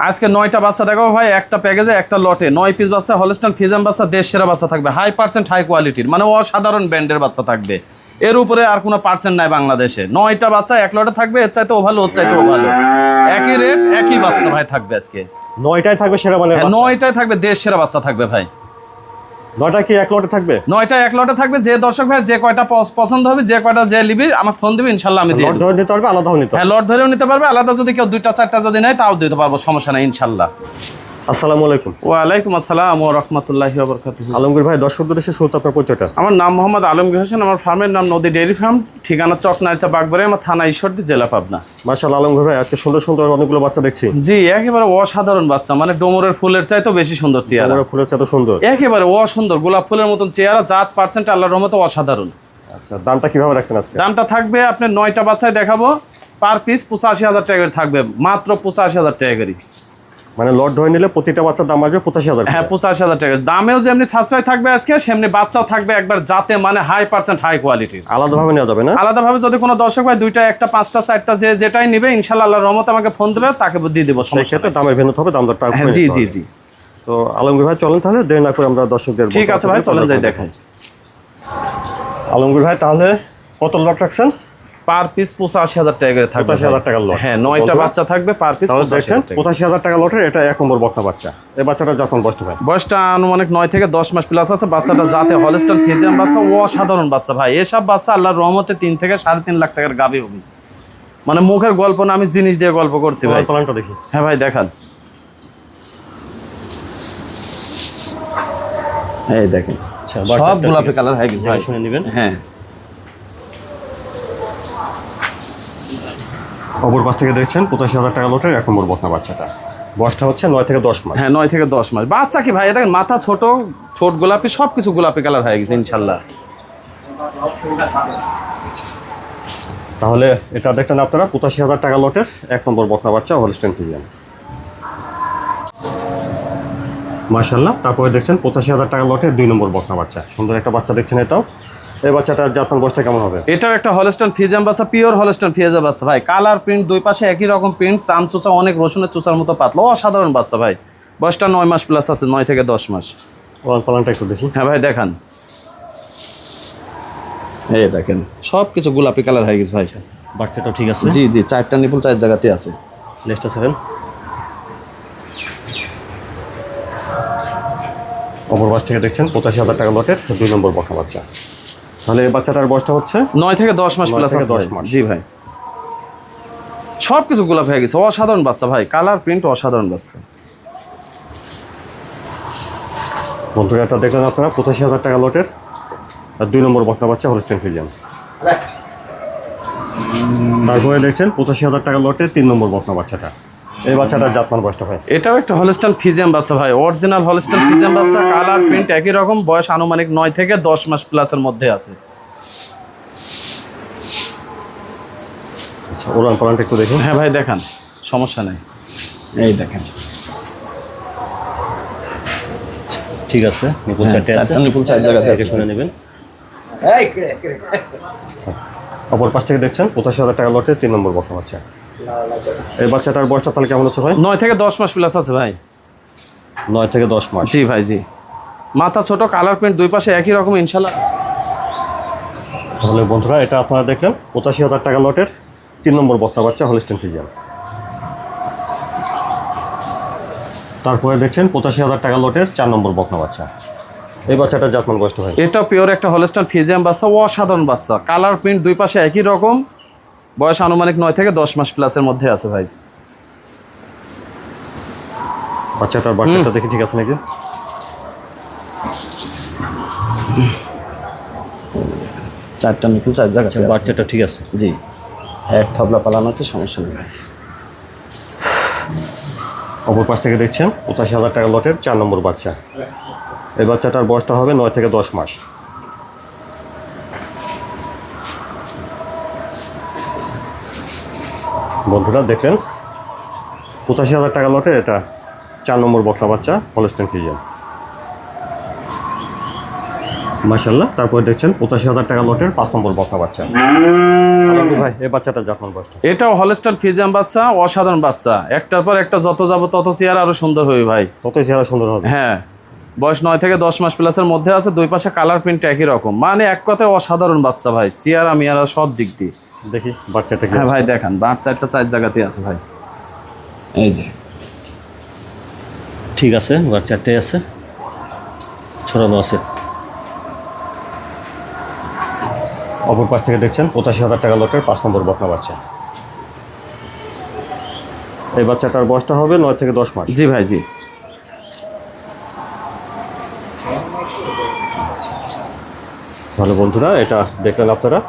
আজকে নয়টা বাচ্চা দেখাবো ভাই একটা প্যাকেজে একটা লটে। নয় পিস বাচ্চা হলস্টান ফিজাম বাচ্চা দেশ সেরা বাচ্চা থাকবে। হাই পার্সেন্ট হাই কোয়ালিটির মানে অসাধারণ ব্র্যান্ডের বাচ্চা থাকবে। এর উপরে আর কোনো পার্সেন্ট নাই বাংলাদেশে। নয়টা বাচ্চা এক লটে থাকবে এর চাইতে ও ভালো ওর চাইতে ও ভালো একই রেট একই বাচ্চা ভাই থাকবে আজকে। নয়টায় থাকবে সেরা হ্যাঁ, বাচ্চা। নয়টায় থাকবে দেশ সেরা বাচ্চা থাকবে ভাই। নয়টা কি এক লটে থাকবে? নয়টা এক লটে থাকবে যে দর্শক ভাই যে কয়টা পছ- পছন্দ হবে যে কয়টা যে নিবি আমার ফোন দিবি ইনশাল্লাহ আমি লট ধরে নিতে পারবে আলাদাও নিতে হ্যাঁ লট ধরেও নিতে পারবে আলাদা যদি কেউ দুইটা চারটা যদি নেয় তাও দিতে পারব সমস্যা নাই ইনশাল্লাহ। আসসালামু আলাইকুম। ওয়ালাইকুম আসসালাম ও রহমতুল্লাহি বরকাতুহ। আলমগীর ভাই দর্শকদের দেশে শুরুতে আপনার পরিচয়টা। আমার নাম মোহাম্মদ আলমগীর হোসেন আমার ফার্মের নাম নদী ডেয়ারি ফার্ম ঠিকানা চক বাগবাড়ি আমার থানা ঈশ্বরদী জেলা পাবনা। মার্শাল আলমগীর ভাই আজকে সুন্দর সুন্দর অনেকগুলো বাচ্চা দেখছি। জি একেবারে অসাধারণ বাচ্চা মানে ডোমরের ফুলের চাইতেও বেশি সুন্দর চেয়ারা ফুলের এত সুন্দর। একেবারে অসুন্দর গোলাপ ফুলের মতন চেয়ারা জাত পার্সেন্ট আল্লাহর রহমতে অসাধারণ। আচ্ছা দামটা কীভাবে রাখছেন আজকে? দামটা থাকবে আপনার নয়টা বাচ্চায় দেখাবো পার পিস পঁচাশি হাজার টাকা থাকবে মাত্র পঁচাশি হাজার টাকা করে। মানে লট ধরে নিলে প্রতিটা বাচ্চার দাম আসবে পঁচাশি হাজার হ্যাঁ পঁচাশি হাজার টাকা। দামেও যেমনি সাশ্রয় থাকবে আজকে সেমনি বাচ্চাও থাকবে একবার যাতে মানে হাই পার্সেন্ট হাই কোয়ালিটির আলাদাভাবে নেওয়া যাবে না? আলাদাভাবে যদি কোনো দর্শক ভাই দুইটা একটা পাঁচটা চারটা যে যেটাই নিবে ইনশাল্লাহ আল্লাহর রহমতে আমাকে ফোন দিলে তাকে দিয়ে দেবো সেক্ষেত্রে দামের ভেন্যু হবে দাম দরটা হ্যাঁ জি জি জি। তো আলমগীর ভাই চলেন তাহলে দেরি না করে আমরা দর্শকদের ঠিক আছে ভাই চলেন যাই দেখাই। আলমগীর ভাই তাহলে কত লট রাখছেন? পার পিস পঁচাশি হাজার টাকা করে থাকবে 85,000 টাকার lot। হ্যাঁ নয়টা বাচ্চা থাকবে পার পিস দেখছেন পঁচাশি হাজার টাকা লটের এটা এক নম্বর বাচ্চা। এই বাচ্চাটা যখন ভাই বয়সটা আনুমানিক নয় থেকে দশ মাস প্লাস আছে। বাচ্চাটা যাতে হলস্টার ফিজিয়াম বাচ্চা অসাধারণ বাচ্চা ভাই। এসব বাচ্চা আল্লাহর রহমতে তিন থেকে সাড়ে তিন লাখ টাকার গাবি হবে। মানে মুখের গল্প না আমি জিনিস দিয়ে গল্প করছি ভাই। দেখি। হ্যাঁ ভাই দেখান। এই দেখেন। সব গোলাপি কালার হয়ে গেছে ভাই। শুনে নেবেন। হ্যাঁ। অপর পাশ থেকে দেখছেন পঁচাশি হাজার টাকা লটের এক নম্বর বকনা বাচ্চাটা। বয়সটা হচ্ছে নয় থেকে দশ মাস। হ্যাঁ নয় থেকে দশ মাস। বাচ্চা কি ভাই? দেখেন মাথা ছোট ছোট গোলাপি সব কিছু গোলাপি কালার হয়ে গেছে ইনশাল্লাহ। তাহলে এটা দেখলেন আপনারা পঁচাশি হাজার টাকা লটের এক নম্বর বকনা বাচ্চা হলস্টেন ফিজিয়ান মার্শাল্লাহ তারপরে দেখছেন পঁচাশি হাজার টাকা লটে দুই নম্বর বকনা বাচ্চা। সুন্দর একটা বাচ্চা দেখছেন এটাও। এই বাচ্চাটার জাতমান বয়সটা কেমন হবে? এটাও একটা হলস্টান ফিজাম বাচ্চা পিওর হলস্টান ফিজাম বাচ্চা ভাই কালার প্রিন্ট দুই পাশে একই রকম প্রিন্ট চাম চোচা অনেক রসুনের চোচার মতো পাতলা। অসাধারণ বাচ্চা ভাই। বয়সটা নয় মাস প্লাস আছে নয় থেকে দশ মাস। পালানটা একটু দেখি। হ্যাঁ ভাই দেখান। এই দেখেন সব কিছু গোলাপি কালার হয়ে গেছে ভাই। বাচ্চাটাও ঠিক আছে? জি জি চারটা নিপুল চার জায়গাতে আছে। নেক্সটটা সেভেন অপর বাস থেকে দেখছেন পঁচাশি হাজার টাকা লটের দুই নম্বর বকনা বাচ্চা। তাহলে এই বাচ্চাটার বয়সটা হচ্ছে? নয় থেকে দশ মাস প্লাস থেকে দশ মাস। জি ভাই। সব কিছু গোলাপ হয়ে গেছে। অসাধারণ বাচ্চা ভাই। কালার প্রিন্ট অসাধারণ বাচ্চা। বন্ধুরা এটা দেখলেন আপনারা পঁচাশি হাজার টাকা লটের আর দুই নম্বর বকনা বাচ্চা হলস্টেন ফিজিয়ান তারপরে দেখছেন পঁচাশি হাজার টাকা লটের তিন নম্বর বকনা বাচ্চাটা। এই বাচ্চাটার জাতমান বয়সটা ভাই? এটাও একটা হলস্টান ফিজিয়াম বাচ্চা ভাই। অরিজিনাল হলস্টান ফিজিয়াম বাচ্চা কালার প্রিন্ট একই রকম বয়স আনুমানিক নয় থেকে দশ মাস প্লাসের মধ্যে আছে। আচ্ছা ওরান পালানটা একটু দেখুন হ্যাঁ ভাই দেখান। সমস্যা নেই। এই দেখেন। ঠিক আছে নিপুল হ্যাঁ, চারটে আছে। চারটা নিপুল চার আছে দেখে শুনে নেবেন। অপর পাশ থেকে দেখছেন পঁচাশি হাজার টাকা লটে তিন নম্বর বকনা বাচ্চা এই বাচ্চাটার বয়সটা তাহলে কেমন হচ্ছে ভাই? নয় থেকে দশ মাস প্লাস আছে ভাই। নয় থেকে দশ মাস। জি ভাই জি। মাথা ছোট কালার প্রিন্ট দুই পাশে একই রকম ইনশাল্লাহ তাহলে বন্ধুরা এটা আপনারা দেখলেন পঁচাশি হাজার টাকা লটের তিন নম্বর বকনা বাচ্চা হলিস্টেন ফিজিয়ান তারপরে দেখছেন পঁচাশি হাজার টাকা লটের চার নম্বর বকনা বাচ্চা। এই বাচ্চাটা জাতমান বয়সটা হয় এটা পিওর একটা হলস্টান ফিজিয়াম বাচ্চা অসাধারণ বাচ্চা। কালার প্রিন্ট দুই পাশে একই রকম বয়স আনুমানিক নয় থেকে দশ মাস প্লাসের মধ্যে আছে ভাই। বাচ্চাটার বাচ্চাটা দেখি ঠিক আছে নাকি? চারটা নিপুল চার জায়গা বাচ্চাটা ঠিক আছে। জি। এক থবলা পালান আছে সমস্যা নেই। অপর পাশ থেকে দেখছেন পঁচাশি হাজার টাকা লটের চার নম্বর বাচ্চা। এই বাচ্চাটার বয়সটা হবে নয় থেকে দশ মাস। বন্ধুরা দেখলেন? পঁচাশি হাজার টাকা লটের এটা চার নম্বর বকনা বাচ্চা হলস্টেন ফিজিয়ান মাসাল্লাহ তারপরে দেখছেন পঁচাশি হাজার টাকা লটের পাঁচ নম্বর বকনা বাচ্চা। ভাই এই বাচ্চাটা জাতমান বয়সটা? এটাও হলস্টার ফিজিয়াম বাচ্চা অসাধারণ বাচ্চা। একটার পর একটা যত যাব তত চেয়ার আরও সুন্দর হবে ভাই। ততই চেহারা সুন্দর হবে। হ্যাঁ বয়স নয় থেকে দশ মাস প্লাসের মধ্যে আছে দুই পাশে কালার প্রিন্ট একই রকম। মানে এক কথায় অসাধারণ বাচ্চা ভাই চেয়ারা মিয়ারা সব দিক দিয়ে। দেখি বাচ্চাটা হ্যাঁ ভাই দেখান। বাচ্চা একটা চার জায়গাতে আছে ভাই। এই যে। ঠিক আছে চারটে আছে। ছড়ানো আছে। অপর পাশ থেকে দেখছেন পঁচাশি হাজার টাকা লটের পাঁচ নম্বর বকনা বাচ্চা। এই বাচ্চাটার বয়সটা হবে নয় থেকে দশ মাস। জি ভাই জি। ভালো বন্ধুরা এটা দেখলেন আপনারা?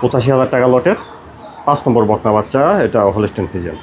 পঁচাশি হাজার টাকা লটের পাঁচ নম্বর বকনা বাচ্চা এটা হলস্টেন ফিজিয়ান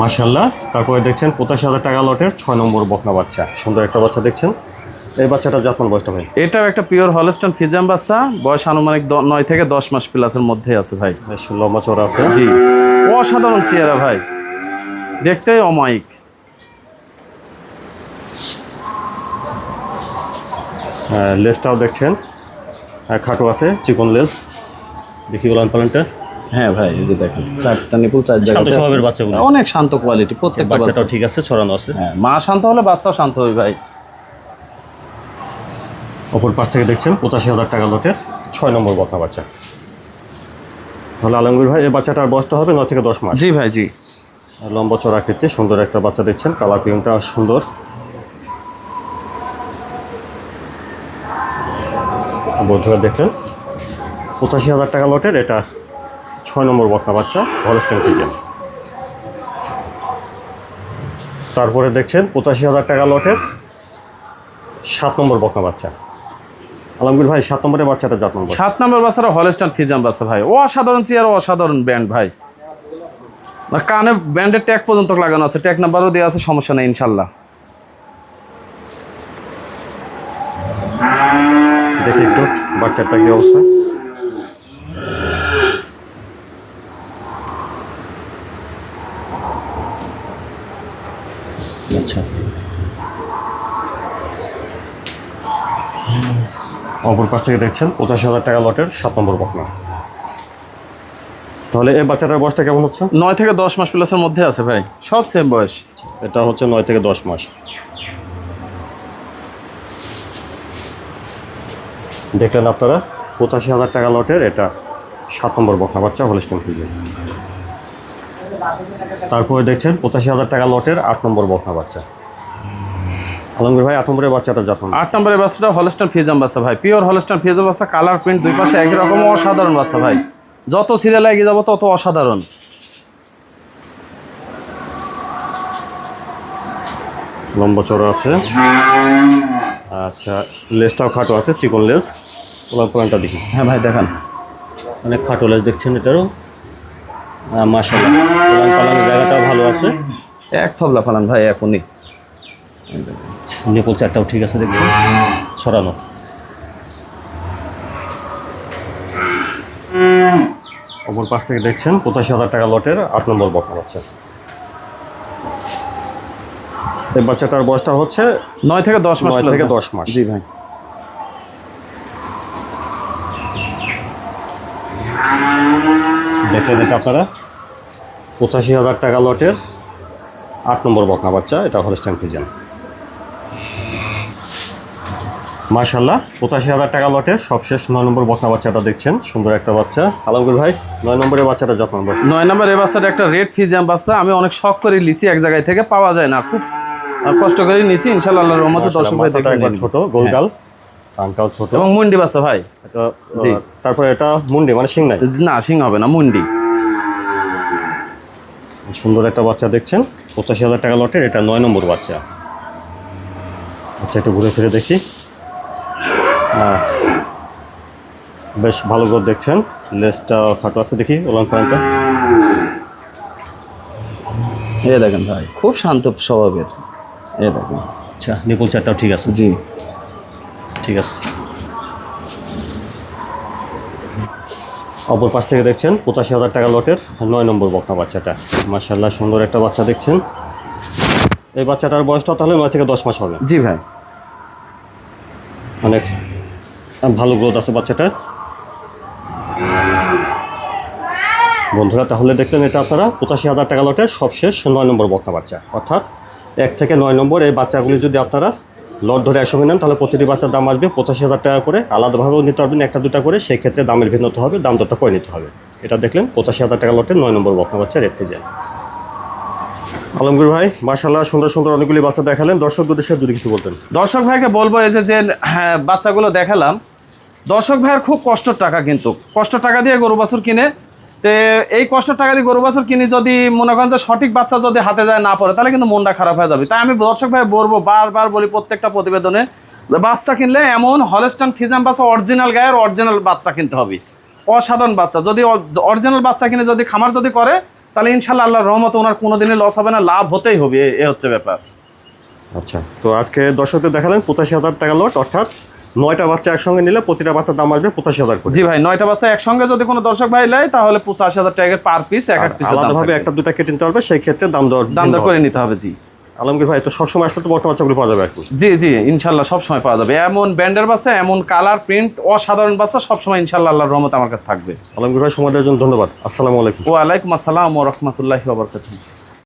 মার্শাল্লাহ তারপরে দেখছেন পঁচাশি হাজার টাকা লটের ছয় নম্বর বকনা বাচ্চা। সুন্দর একটা বাচ্চা দেখছেন। এই বাচ্চাটা জাতমান বয়সটা ভাই? এটাও একটা পিওর হলস্টন ফিজিয়াম বাচ্চা। বয়স আনুমানিক নয় থেকে দশ মাস প্লাসের মধ্যে আছে ভাই। লম্বা চড়া আছে। জি। অসাধারণ চেয়ারা ভাই। দেখতে অমায়িক। হ্যাঁ, লেজটাও দেখছেন। খাটো আছে চিকন লেস। দেখি ওলান পালনটা। হ্যাঁ ভাই এই যে দেখেন চারটা নিপুল চার শান্ত জায়গায় স্বভাবের বাচ্চাগুলো। অনেক শান্ত কোয়ালিটি প্রত্যেকটা বাচ্চাটাও ঠিক আছে ছড়ানো আছে। হ্যাঁ মা শান্ত হলে বাচ্চাও শান্ত হবে ভাই। অপর পাশ থেকে দেখছেন পঁচাশি হাজার টাকা লটের ছয় নম্বর বকনা বাচ্চা। তাহলে আলমগীর ভাই এই বাচ্চাটার বয়সটা হবে নয় থেকে দশ মাস। জি ভাই জি। লম্বা চড়া আকৃতি সুন্দর একটা বাচ্চা দেখছেন কালার প্রিন্টটা সুন্দর। বন্ধুরা দেখলেন? পঁচাশি হাজার টাকা লটের এটা ছয় নম্বর বকনা বাচ্চা হলস্টেন ফিজেন তারপরে দেখছেন, পঁচাশি হাজার টাকা লটের সাত নম্বর বকনা বাচ্চা। আলমগীর ভাই, সাত নম্বরের বাচ্চাটা জাত নম্বর? সাত নম্বর বাচ্চারা হলস্টান ফিজাম বাচ্চা ভাই। অসাধারণ চেয়ার, অসাধারণ ব্যান্ড ভাই। কানে ব্যান্ডের ট্যাগ পর্যন্ত লাগানো আছে। ট্যাগ নাম্বারও দেওয়া আছে, সমস্যা নেই, ইনশাল্লাহ। দেখি একটু বাচ্চাটা কি অবস্থা। আচ্ছা। অপর পাশ থেকে দেখছেন পঁচাশি হাজার টাকা লটের সাত নম্বর বকনা। তাহলে এই বাচ্চাটার বয়সটা কেমন হচ্ছে? নয় থেকে দশ মাস প্লাসের মধ্যে আছে ভাই। সব সেম বয়স। এটা হচ্ছে নয় থেকে দশ মাস। দেখলেন আপনারা? পঁচাশি হাজার টাকা লটের এটা সাত নম্বর বকনা বাচ্চা হলিস্টেন ফিজিয়ান তারপরে দেখছেন পঁচাশি হাজার টাকা লটের আট নম্বর বকনা বাচ্চা। আলমগীর ভাই আট নম্বরের বাচ্চাটা যখন আট নম্বরের বাচ্চাটা হলস্টান ফিজাম বাচ্চা ভাই। পিওর হলস্টান ফিজাম বাচ্চা কালার প্রিন্ট দুই পাশে একই রকম অসাধারণ বাচ্চা ভাই। যত সিরিয়াল এগিয়ে যাব তত অসাধারণ। লম্বা চড়া আছে। আচ্ছা লেসটাও খাটো আছে চিকন লেস ওলার পয়েন্টটা দেখি। হ্যাঁ ভাই দেখান। অনেক খাটো লেস দেখছেন এটারও। মাসাল্লাহ পালান পালানের জায়গাটাও ভালো আছে। এক থবলা ফালান ভাই এখনই। নেপল চারটাও ঠিক আছে দেখছেন। ছড়ানো। অপর পাশ থেকে দেখছেন পঁচাশি হাজার টাকা লটের আট নম্বর বকনা বাচ্চা এই বাচ্চাটার বয়সটা হচ্ছে নয় থেকে দশ মাস নয় থেকে দশ মাস। জি ভাই। আপনারা। পঁচাশি হাজার টাকা লটের আট নম্বর বকনা বাচ্চা এটা হলস্টাইন ফিজেন মাশাল্লাহ পঁচাশি হাজার টাকা লটের সবশেষ নয় নম্বর বকনা বাচ্চাটা দেখছেন সুন্দর একটা বাচ্চা। আলমগীর ভাই নয় নম্বরের বাচ্চাটা যত্ন নয় নম্বর এই বাচ্চাটা একটা রেড ফিজিয়াম বাচ্চা আমি অনেক শখ করে লিছি এক জায়গায় থেকে পাওয়া যায় না খুব কষ্ট করে নিছি ইনশাল্লাহ আল্লাহর রহমতে দর্শক ভাই মাথাটা দেখে একবার নিন। ছোট গোলগাল কানটাও ছোট। এবং মুন্ডি বাচ্চা ভাই। এটা জি। তারপরে এটা মুন্ডি মানে সিং নাই? না সিং হবে না মুন্ডি। সুন্দর একটা বাচ্চা দেখছেন পঁচাশি হাজার টাকা লটের এটা নয় নম্বর বাচ্চা। আচ্ছা একটু ঘুরে ফিরে দেখি। বেশ ভালো করে দেখছেন লেজটা খাটো আছে দেখি ওলান পয়েন্টটা এ দেখেন ভাই খুব শান্ত স্বভাবের। এ দেখেন আচ্ছা নেপল চারটাও ঠিক আছে? জি। ঠিক আছে। অপর পাশ থেকে দেখছেন পঁচাশি হাজার টাকা লটের নয় নম্বর বকনা বাচ্চাটা। মার্শাল্লাহ সুন্দর একটা বাচ্চা দেখছেন। এই বাচ্চাটার বয়সটা তাহলে নয় থেকে দশ মাস হবে। জি ভাই। অনেক ভালো গ্রোথ আছে বাচ্চাটা। বন্ধুরা তাহলে দেখলেন এটা আপনারা পঁচাশি হাজার টাকা লটের সবশেষ নয় নম্বর বকনা বাচ্চা। অর্থাৎ এক থেকে নয় নম্বর এই বাচ্চাগুলি যদি আপনারা লট ধরে একসঙ্গে নেন তাহলে প্রতিটি বাচ্চার দাম আসবে পঁচাশি হাজার টাকা করে। আলাদাভাবেও নিতে পারবেন একটা দুটা করে। সেই ক্ষেত্রে দামের ভিন্নতা হবে দাম দরটা করে নিতে হবে। এটা দেখলেন পঁচাশি হাজার টাকা লটে নয় নম্বর বকনা বাচ্চা ফিজেন আলমগীর ভাই মাশাল্লাহ সুন্দর সুন্দর অনেকগুলি বাচ্চা দেখালেন। দর্শক উদ্দেশ্যে যদি কিছু বলতেন। দর্শক ভাইকে বলব এই যে হ্যাঁ, বাচ্চাগুলো দেখালাম। দর্শক ভাইয়ের খুব কষ্টের টাকা কিন্তু। কষ্টের টাকা দিয়ে গরু বাছুর কিনে তে এই কষ্টের টাকা দিয়ে গরু বাছুর কিনে যদি মনে করেন যে সঠিক বাচ্চা যদি হাতে যায় না পড়ে, তাহলে কিন্তু মনটা খারাপ হয়ে যাবে। তাই আমি দর্শক ভাই বলব বারবার বলি প্রত্যেকটা প্রতিবেদনে বাচ্চা কিনলে এমন হলেস্টান ফিজাম বাচ্চা অরিজিনাল গায়ের অরিজিনাল বাচ্চা কিনতে হবে। অসাধারণ বাচ্চা। যদি অরিজিনাল বাচ্চা কিনে যদি খামার যদি করে, তাহলে ইনশাল্লাহ আল্লাহর রহমতে ওনার কোনোদিনই লস হবে না, লাভ হতেই হবে এ হচ্ছে ব্যাপার। আচ্ছা তো আজকে দর্শকদের দেখালেন পঁচাশি হাজার টাকা লট, অর্থাৎ নয়টা বাচ্চা একসঙ্গে নিলে প্রতিটা বাচ্চার দাম আসবে পঁচাশি হাজার জি ভাই নয়টা বাচ্চা একসঙ্গে যদি কোনো দর্শক ভাই নেয় তাহলে পঁচাশি হাজার টাকা পার পিস এক এক পিস আলাদাভাবে একটা দুটা কেটে নিতে পারবে সেই ক্ষেত্রে দাম দর দাম দর করে নিতে হবে জি। আলমগীর ভাই তো সবসময় আসলে তো বর্তমান বাচ্চাগুলো পাওয়া যাবে কি জি জি ইনশাল্লাহ সবসময় পাওয়া যাবে। এমন ব্যান্ডের বাচ্চা এমন কালার প্রিন্ট অসাধারণ বাচ্চা সবসময় ইনশাল্লাহ আল্লাহর রহমত আমার কাছে থাকবে। আলমগীর ভাই সময় দেওয়ার জন্য ধন্যবাদ। আসসালামু আলাইকুম। ওয়ালাইকুম আসসালাম ও রহমতুল্লাহি ওবরকাতুহ